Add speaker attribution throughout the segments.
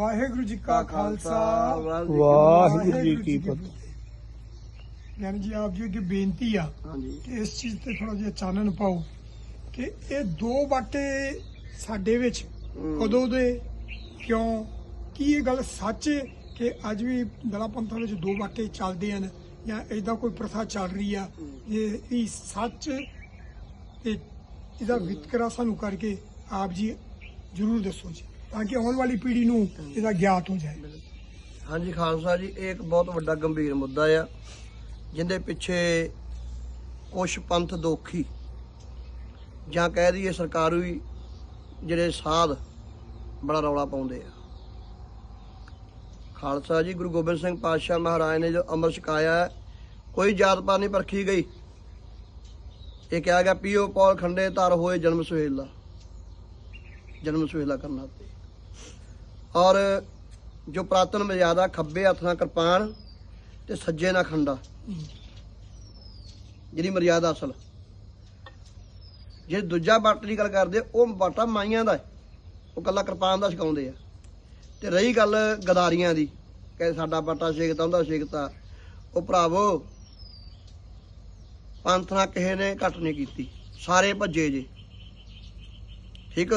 Speaker 1: ਵਾਹਿਗੁਰੂ ਜੀ ਕਾ ਖਾਲਸਾ
Speaker 2: ਵਾਹਿਗੁਰੂ ਜੀ ਕੀ ਫਤਿਹ।
Speaker 1: ਯਾਨੀ ਜੀ ਆਪ ਜੀ ਅੱਗੇ ਬੇਨਤੀ ਆ ਕਿ ਇਸ ਚੀਜ਼ ਤੇ ਥੋੜਾ ਜਿਹਾ ਚਾਨਣ ਪਾਓ ਕਿ ਇਹ ਦੋ ਬਾਟੇ ਸਾਡੇ ਵਿੱਚ ਕਦੋਂ ਦੇ ਕਿਉਂ ਕੀ ਇਹ ਗੱਲ ਸੱਚ ਹੈ ਕਿ ਅੱਜ ਵੀ ਦਲਾ ਪੰਥਾਂ ਵਿੱਚ ਦੋ ਬਾਟੇ ਚੱਲਦੇ ਹਨ ਜਾਂ ਇਦਾਂ ਕੋਈ ਪ੍ਰਥਾ ਚੱਲ ਰਹੀ ਆ? ਇਹ ਇਹ ਸੱਚ ਤੇ ਇਹਦਾ ਵਿਤਕਰਾ ਸਾਨੂੰ ਕਰਕੇ ਆਪ ਜੀ ਜ਼ਰੂਰ ਦੱਸੋ ਜੀ। ਤਾਂ ਕਿ ਆਉਣ ਵਾਲੀ ਪੀੜ੍ਹੀ ਨੂੰ ਇਹਦਾ ਗਿਆਤ ਹੋ ਜਾਏ।
Speaker 3: ਹਾਂਜੀ ਖਾਲਸਾ ਜੀ ਇਹ ਇੱਕ ਬਹੁਤ ਵੱਡਾ ਗੰਭੀਰ ਮੁੱਦਾ ਆ ਜਿੰਦੇ ਪਿੱਛੇ ਕੁਛ ਪੰਥ ਦੋਖੀ ਜਾਂ ਕਹਿ ਦਈਏ ਸਰਕਾਰੀ ਜਿਹੜੇ ਸਾਧ ਬੜਾ ਰੌਲਾ ਪਾਉਂਦੇ ਆ। ਖਾਲਸਾ ਜੀ ਗੁਰੂ ਗੋਬਿੰਦ ਸਿੰਘ ਪਾਤਸ਼ਾਹ ਮਹਾਰਾਜ ਨੇ ਜੋ ਅੰਮ੍ਰਿਤ ਛਕਾਇਆ ਹੈ, ਕੋਈ ਜਾਤ ਪਾਤ ਨਹੀਂ ਪਰਖੀ ਗਈ। ਇਹ ਕਿਹਾ ਗਿਆ ਪੀਓ ਪੌਲ ਖੰਡੇ ਧਰ ਹੋਏ ਜਨਮ ਸੁਹੇਲਾ ਜਨਮ ਸੁਹੇਲਾ ਕਰਨਾ ਤੇ। ਔਰ ਜੋ ਪ੍ਰਾਤਨ ਮਰਿਆਦਾ ਖੱਬੇ ਹੱਥ ਨਾਲ ਕਿਰਪਾਨ ਤੇ ਸੱਜੇ ਨਾਲ ਖੰਡਾ। ਜਿਹੜੀ ਮਰਿਆਦਾ ਅਸਲ। ਜੇ ਦੂਜਾ ਬਾਟ ਦੀ ਗੱਲ ਕਰਦੇ, ਉਹ ਬਾਟਾ ਮਾਈਆਂ ਦਾ ਉਹ ਕੱਲਾ ਕਿਰਪਾਨ ਦਾ ਸਿਖਾਉਂਦੇ ਆ। ਤੇ ਰਹੀ ਗੱਲ ਗਦਾਰੀਆਂ ਦੀ ਕਿ ਸਾਡਾ ਬਾਟਾ ਛੇਕਤਾ ਹੁੰਦਾ ਛੇਕਤਾ ਉਹ ਭਰਾਵੋ, ਪੰਥ ਨਾਲ ਕਿਸੇ ਨੇ ਘੱਟ ਨਹੀਂ ਕੀਤੀ। ਸਾਰੇ ਭੱਜੇ ਜੇ। ਠੀਕ?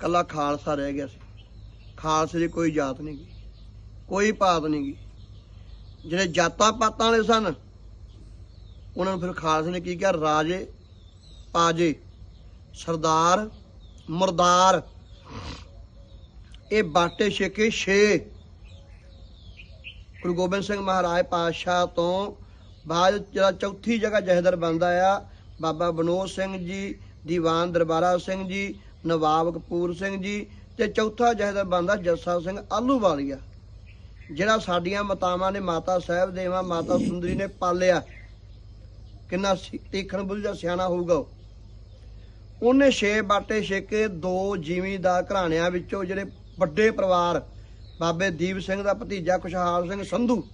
Speaker 3: ਕੱਲਾ ਖਾਲਸਾ ਰਹਿ ਗਿਆ ਸੀ। ਖਾਲਸੇ ਦੀ ਕੋਈ ਜਾਤ ਨਹੀਂ ਗੀ, ਕੋਈ ਪਾਤ ਨਹੀਂ ਗੀ। ਜਿਹੜੇ ਜਾਤਾਂ ਪਾਤਾਂ ਵਾਲੇ ਸਨ, ਉਹਨਾਂ ਨੂੰ ਫਿਰ ਖਾਲਸੇ ਨੇ ਕੀ ਕਿਹਾ? ਰਾਜੇ, ਪਾਜੇ, ਸਰਦਾਰ, ਮੁਰਦਾਰ। ਇਹ ਬਾਟੇ ਛੇਕੇ ਛੇ। ਗੁਰੂ ਗੋਬਿੰਦ ਸਿੰਘ ਮਹਾਰਾਜ ਪਾਤਸ਼ਾਹ ਤੋਂ ਬਾਅਦ ਜਿਹੜਾ ਚੌਥੀ ਜਗ੍ਹਾ ਜਹਦਰ ਬਣਦਾ ਆ, ਬਾਬਾ ਬਨੋਦ ਸਿੰਘ ਜੀ, ਦੀਵਾਨ ਦਰਬਾਰਾ ਸਿੰਘ ਜੀ, ਨਵਾਬ ਕਪੂਰ ਸਿੰਘ ਜੀ ਤੇ ਚੌਥਾ ਜਹਦਰ ਬਣਦਾ ਜੱਸਾ ਸਿੰਘ ਆਲੂਵਾਲੀਆ ਜਿਹੜਾ ਸਾਡੀਆਂ ਮਾਤਾਵਾਂ ਨੇ, ਮਾਤਾ ਸਾਹਿਬ ਦੇਵਾ ਮਾਤਾ ਸੁੰਦਰੀ ਨੇ ਪਾਲਿਆ। ਕਿੰਨਾ ਸੀ- ਤੀਖਣ ਬੁੱਧ ਦਾ ਸਿਆਣਾ ਹੋਊਗਾ ਉਹਨੇ ਛੇ ਬਾਟੇ ਛੇਕੇ ਦੋ ਜ਼ਿਮੀਂਦਾਰ ਘਰਾਣਿਆਂ ਵਿੱਚੋਂ ਜਿਹੜੇ ਵੱਡੇ ਪਰਿਵਾਰ, ਬਾਬੇ ਦੀਪ ਸਿੰਘ ਦਾ ਭਤੀਜਾ ਖੁਸ਼ਹਾਲ ਸਿੰਘ ਸੰਧੂ,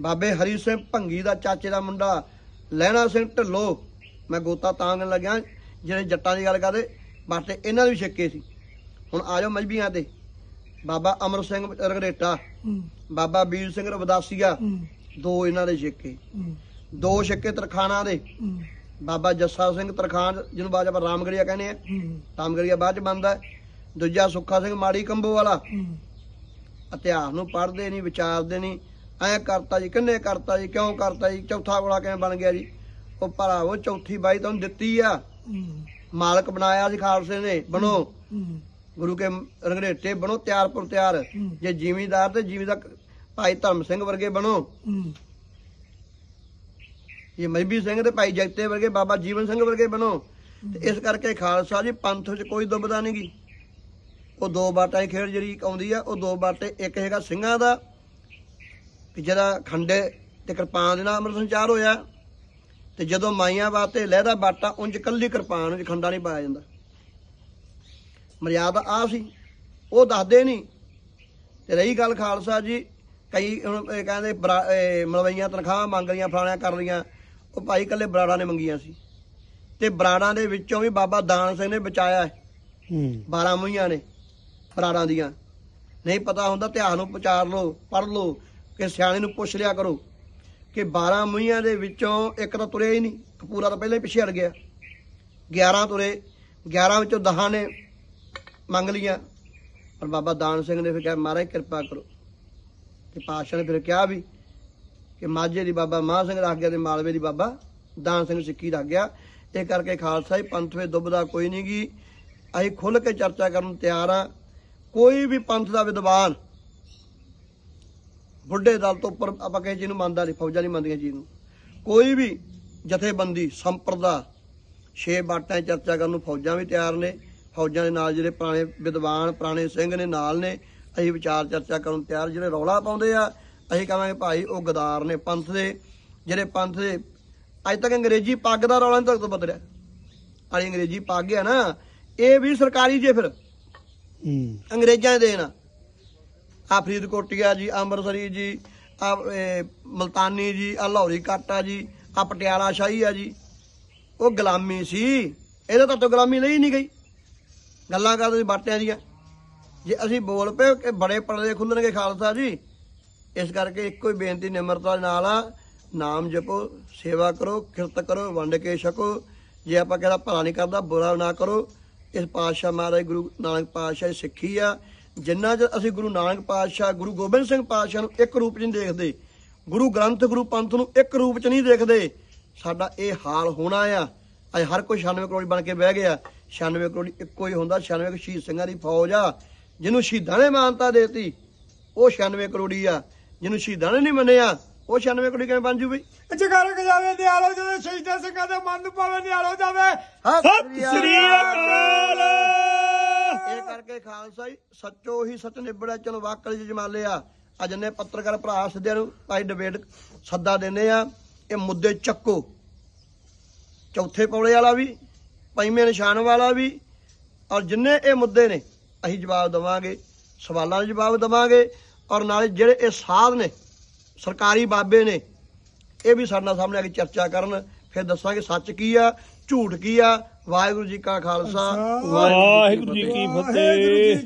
Speaker 3: ਬਾਬੇ ਹਰੀ ਸਿੰਘ ਭੰਗੀ ਦਾ ਚਾਚੇ ਦਾ ਮੁੰਡਾ ਲਹਿਣਾ ਸਿੰਘ ਢਿੱਲੋਂ, ਮੈਂ ਗੋਤਾ ਤਾਂ ਲੱਗਿਆ, ਜਿਹੜੇ ਜੱਟਾਂ ਦੀ ਗੱਲ ਕਰਦੇ, ਬਾਟੇ ਇਹਨਾਂ ਦੇ ਵੀ ਛੇਕੇ ਸੀ। ਹੁਣ ਆ ਜਾਓ ਮਜਬੀਆਂ ਤੇ। ਬਾਬਾ ਅਮਰ ਸਿੰਘ ਰਗੜੇਟਾ ਬਾਬਾ ਵੀਰ ਸਿੰਘ ਰਵਦਾਸੀਆ ਦੋ ਇਹਨਾਂ ਦੇ ਛੇਕੇ। ਦੋ ਛੇਕੇ ਤਰਖਾਣਾ ਦੇ। ਬਾਬਾ ਜੱਸਾ ਸਿੰਘ ਤਰਖਾਨ ਜਿਹਨੂੰ ਬਾਅਦ ਆਪਾਂ ਰਾਮਗੜੀਆ ਕਹਿੰਦੇ ਆ। ਰਾਮਗੜੀਆ ਬਾਅਦ ਚ ਬੰਦਾ ਦੂਜਾ ਸੁੱਖਾ ਸਿੰਘ ਮਾੜੀ ਕੰਬੋ ਵਾਲਾ। ਇਤਿਹਾਸ ਨੂੰ ਪੜ੍ਹਦੇ ਨਹੀਂ ਵਿਚਾਰਦੇ ਨਹੀਂ ਐ ਕਰਤਾ ਜੀ ਕਿੰਨੇ ਕਰਤਾ ਜੀ ਕਿਉਂ ਕਰਤਾ ਜੀ ਚੌਥਾ ਗੋਲਾ ਕਿਵੇਂ ਬਣ ਗਿਆ ਜੀ? ਉਹ ਭਰਾਵੋ ਚੌਥੀ ਬਾਈ ਤੁਹਾਨੂੰ ਦਿੱਤੀ ਆ। ਮਾਲਕ ਬਣਾਇਆ ਸੀ ਖਾਲਸੇ ਨੇ ਬਣੋ। ਗੁਰੂ ਕੇ ਰੰਗੜੇਟੇ ਬਣੋ ਤਿਆਰ ਪਰ ਤਿਆਰ।
Speaker 1: ਹੂੰ।
Speaker 3: ਜੇ ਜ਼ਿਮੀਂਦਾਰ ਤੇ ਜ਼ਿਮੀਂਦਾਰ ਭਾਈ ਧਰਮ ਸਿੰਘ ਵਰਗੇ ਬਣੋ।
Speaker 1: ਹੂੰ,
Speaker 3: ਇਹ ਮਹਿਬੀ ਸਿੰਘ ਤੇ ਭਾਈ ਜਗਤੇ ਵਰਗੇ ਬਾਬਾ ਜੀਵਨ ਸਿੰਘ ਵਰਗੇ ਬਣੋ। ਤੇ ਇਸ ਕਰਕੇ ਖਾਲਸਾ ਜੀ ਪੰਥ ਵਿੱਚ ਕੋਈ ਦੁਬਦਾ ਨਹੀਂ ਗੀ। ਉਹ ਦੋ ਬਾਟਾਂ ਦੀ ਖੇਡ ਜਿਹੜੀ ਆਉਂਦੀ ਆ ਉਹ ਦੋ ਬਾਟੇ ਇੱਕ ਹੈਗਾ ਸਿੰਘਾਂ ਦਾ ਕਿ ਜਿਹੜਾ ਖੰਡੇ ਤੇ ਕਿਰਪਾਨ ਦੇ ਨਾਲ ਅੰਮ੍ਰਿਤ ਸੰਚਾਰ ਹੋਇਆ। ਤੇ ਜਦੋਂ ਮਾਈਆਂ ਵਾਸਤੇ ਲਹਿਦਾ ਬਾਟਾ ਉਂਝ ਕੱਲੀ ਕਿਰਪਾਨ ਵਿੱਚ ਖੰਡਾ ਨਹੀਂ ਪਾਇਆ ਜਾਂਦਾ। ਮਰਿਆਦਾ ਆ ਸੀ। ਉਹ ਦੱਸਦੇ ਨਹੀਂ ਤੇ ਰਹੀ ਗੱਲ ਖਾਲਸਾ ਜੀ ਕਈ ਹੁਣ ਕਹਿੰਦੇ ਮਲਵਈਆਂ ਤਨਖਾਹਾਂ ਮੰਗ ਰਹੀਆਂ ਫਲਾਣਿਆਂ ਕਰ ਰਹੀਆਂ। ਉਹ ਭਾਈ ਕੱਲੇ ਬਰਾੜਾਂ ਨੇ ਮੰਗੀਆਂ ਸੀ। ਤੇ ਬਰਾੜਾਂ ਦੇ ਵਿੱਚੋਂ ਵੀ ਬਾਬਾ ਦਾਨ ਸਿੰਘ ਨੇ ਬਚਾਇਆ ਹੈ।
Speaker 2: ਹੂੰ।
Speaker 3: 12 ਮੂਹੀਆਂ ਨੇ ਬਰਾੜਾਂ ਦੀਆਂ। ਨਹੀਂ ਪਤਾ ਹੁੰਦਾ ਇਤਿਹਾਸ ਨੂੰ ਵਿਚਾਰ ਲਓ ਪੜ੍ਹ ਲਓ ਕਿ ਸਿਆਣੇ ਨੂੰ ਪੁੱਛ ਲਿਆ ਕਰੋ ਕਿ 12 ਮੂਹੀਆਂ ਦੇ ਵਿੱਚੋਂ ਇੱਕ ਤਾਂ ਤੁਰਿਆ ਹੀ ਨਹੀਂ ਕਪੂਰਾ ਤਾਂ ਪਹਿਲਾਂ ਹੀ ਪਿੱਛੇ ਹਟ ਗਿਆ। 11 ਤੁਰੇ 11 ਵਿੱਚੋਂ 10 ਨੇ ਮੰਗ ਲੀਆਂ ਪਰ ਬਾਬਾ ਦਾਨ ਸਿੰਘ ਨੇ ਫਿਰ ਕਿਹਾ, ਮਹਾਰਾਜ, ਕਿਰਪਾ ਕਰੋ। ਤੇ ਪਾਤਸ਼ਾਹ ਨੇ ਫਿਰ ਕਿਹਾ ਵੀ ਕਿ ਮਾਝੇ ਦੀ ਬਾਬਾ ਮਾਹ ਸਿੰਘ ਰੱਖ ਗਿਆ ਤੇ ਮਾਲਵੇ ਦੀ ਬਾਬਾ ਦਾਨ ਸਿੰਘ ਸਿੱਕੀ ਰੱਖ ਗਿਆ। ਇਹ ਕਰਕੇ ਖਾਲਸਾ ਹੀ ਪੰਥ ਵਿੱਚ ਦੁਬਦਾ ਕੋਈ ਨਹੀਂ ਗੀ। ਅਸੀਂ ਖੁੱਲ ਕੇ ਚਰਚਾ ਕਰਨ ਨੂੰ ਤਿਆਰ ਆ ਕੋਈ ਵੀ ਪੰਥ ਦਾ ਵਿਦਵਾਨ ਬੁੱਢੇ ਦਲ ਤੋਂ ਉੱਪਰ ਆਪਾਂ ਕਿਸੇ ਚੀਜ਼ ਨੂੰ ਮੰਨਦਾ ਨਹੀਂ, ਫੌਜਾਂ ਨਹੀਂ ਮੰਨਦੀਆਂ ਚੀਜ਼ ਨੂੰ। ਕੋਈ ਵੀ ਜਥੇਬੰਦੀ, ਸੰਪਰਦਾ, ਛੇ ਬਾਟਾਂ 'ਚ ਚਰਚਾ ਕਰਨ ਨੂੰ ਫੌਜਾਂ ਵੀ ਤਿਆਰ ਨੇ। ਫੌਜਾਂ ਦੇ ਨਾਲ ਜਿਹੜੇ ਪੁਰਾਣੇ ਵਿਦਵਾਨ ਪੁਰਾਣੇ ਸਿੰਘ ਨੇ ਨਾਲ ਨੇ ਅਸੀਂ ਵਿਚਾਰ ਚਰਚਾ ਕਰਨ ਤਿਆਰ ਜਿਹੜੇ ਰੌਲਾ ਪਾਉਂਦੇ ਆ ਅਸੀਂ ਕਹਾਂਗੇ ਭਾਈ ਉਹ ਗਦਾਰ ਨੇ ਪੰਥ ਦੇ ਜਿਹੜੇ ਪੰਥ ਦੇ ਅੱਜ ਤੱਕ ਅੰਗਰੇਜ਼ੀ ਪੱਗ ਦਾ ਰੌਲਾ ਨਹੀਂ ਤੱਕ ਬਦਲਿਆ ਆਲੀ ਅੰਗਰੇਜ਼ੀ ਪੱਗ ਹੈ ਨਾ ਇਹ ਵੀ ਸਰਕਾਰੀ ਜੇ ਫਿਰ।
Speaker 2: ਹੂੰ।
Speaker 3: ਅੰਗਰੇਜ਼ਾਂ ਦੇ ਦੇਣ। ਆ ਫਰੀਦਕੋਟੀਆ ਜੀ ਅੰਮ੍ਰਿਤਸਰੀ ਜੀ ਆ ਮਲਤਾਨੀ ਜੀ ਆ ਲਾਹੌਰੀ ਕਾਟਾ ਜੀ ਆ ਪਟਿਆਲਾ ਸ਼ਾਹੀ ਆ ਜੀ। ਉਹ ਗੁਲਾਮੀ ਸੀ। ਇਹਦੇ ਤਾਂ ਤੋਂ ਗੁਲਾਮੀ ਲਈ ਨਹੀਂ ਗਈ। ਗੱਲਾਂ ਕਰਦੇ ਸੀ, ਬਾਟਿਆਂ ਦੀਆਂ। ਜੇ ਅਸੀਂ ਬੋਲ ਪਏ ਕਿ ਬੜੇ ਪਰਦੇ ਖੁੱਲਣਗੇ ਖਾਲਸਾ ਜੀ, ਇਸ ਕਰਕੇ ਇੱਕੋ ਹੀ ਬੇਨਤੀ, ਨਿਮਰਤਾ ਦੇ ਨਾਲ ਆ, ਨਾਮ ਜਪੋ, ਸੇਵਾ ਕਰੋ, ਕਿਰਤ ਕਰੋ, ਵੰਡ ਕੇ ਛਕੋ। ਜੇ ਆਪਾਂ ਕਹਿੰਦਾ ਭਲਾ ਨਹੀਂ ਕਰਦਾ, ਬੁਰਾ ਨਾ ਕਰੋ। ਇਸ ਪਾਤਸ਼ਾਹ ਮਹਾਰਾਜ ਗੁਰੂ ਨਾਨਕ ਪਾਤਸ਼ਾਹ ਦੀ ਸਿੱਖੀ ਆ। ਜਿੰਨਾ ਚਿਰ ਅਸੀਂ ਗੁਰੂ ਨਾਨਕ ਪਾਤਸ਼ਾਹ, ਗੁਰੂ ਗੋਬਿੰਦ ਸਿੰਘ ਪਾਤਸ਼ਾਹ ਨੂੰ ਇੱਕ ਰੂਪ 'ਚ ਨਹੀਂ ਦੇਖਦੇ, ਗੁਰੂ ਗ੍ਰੰਥ, ਗੁਰੂ ਪੰਥ ਨੂੰ ਇੱਕ ਰੂਪ 'ਚ ਨਹੀਂ ਦੇਖਦੇ, ਸਾਡਾ ਇਹ ਹਾਲ ਹੋਣਾ ਆ। ਅੱਜ ਹਰ ਕੋਈ 96 ਕਰੋੜ ਬਣ ਕੇ ਬਹਿ ਗਿਆ। 96 ਕਰੋੜ ਇੱਕੋ ਹੀ ਹੁੰਦਾ 96 ਕੁ ਸ਼ਹੀਦ ਸਿੰਘਾਂ ਦੀ ਫੌਜ ਆ ਜਿਹਨੂੰ ਸ਼ਹੀਦਾਂ ਨੇ ਮਾਨਤਾ ਦੇਤੀ ਉਹ 96 ਕਰੋੜੀ ਆ। ਜਿਹਨੂੰ ਸ਼ਹੀਦਾਂ ਨੇ ਨਹੀਂ ਮੰਨਿਆ ਉਹ 96 ਕਰੋੜੀ ਕਿਵੇਂ ਬਣ ਜੂ ਬਈ?
Speaker 1: ਜਗਾਰੋ ਜਾਵੇ ਨਿਆਲੋ ਜਦੋਂ ਸ਼ਹੀਦਾਂ ਸਿੰਘਾਂ ਦੇ ਮਨ ਪਾਵੇ ਨਿਆਲੋ ਜਾਵੇ।
Speaker 2: ਸਤਿ ਸ੍ਰੀ ਅਕਾਲ।
Speaker 3: ਇਹ ਕਰਕੇ ਖਾਲਸਾ ਜੀ ਸੱਚੋ ਹੀ ਸੱਚ ਨਿਬੜਿਆ ਚਲੋ ਵਾਕਲ ਜਮਾਲੇ ਆ। ਅੱਜ ਨੇ ਪੱਤਰਕਾਰ ਭਰਾ ਸਿੱਧਿਆਂ ਨੂੰ ਭਾਈ ਡਿਬੇਟ ਸੱਦਾ ਦਿੰਦੇ ਆ ਇਹ ਮੁੱਦੇ ਚੱਕੋ। ਚੌਥੇ ਪੌੜੇ ਵਾਲਾ ਵੀ ਪੰਜਵੇਂ ਨਿਸ਼ਾਨ ਵਾਲਾ ਵੀ, ਔਰ ਜਿੰਨੇ ਇਹ ਮੁੱਦੇ ਨੇ, ਅਸੀਂ ਜਵਾਬ ਦਵਾਂਗੇ, ਸਵਾਲਾਂ ਦੇ ਜਵਾਬ ਦਵਾਂਗੇ, ਔਰ ਨਾਲੇ ਜਿਹੜੇ ਇਹ ਸਾਧ ਨੇ, ਸਰਕਾਰੀ ਬਾਬੇ ਨੇ, ਇਹ ਵੀ ਸਾਡੇ ਨਾਲ ਸਾਹਮਣੇ ਆ ਕੇ ਚਰਚਾ ਕਰਨ, ਫਿਰ ਦੱਸਾਂਗੇ ਸੱਚ ਕੀ ਆ, ਝੂਠ ਕੀ ਆ, ਵਾਹਿਗੁਰੂ ਜੀ ਕਾ ਖਾਲਸਾ।
Speaker 2: ਵਾਹਿਗੁਰੂ ਜੀ ਕੀ ਫਤਿਹ।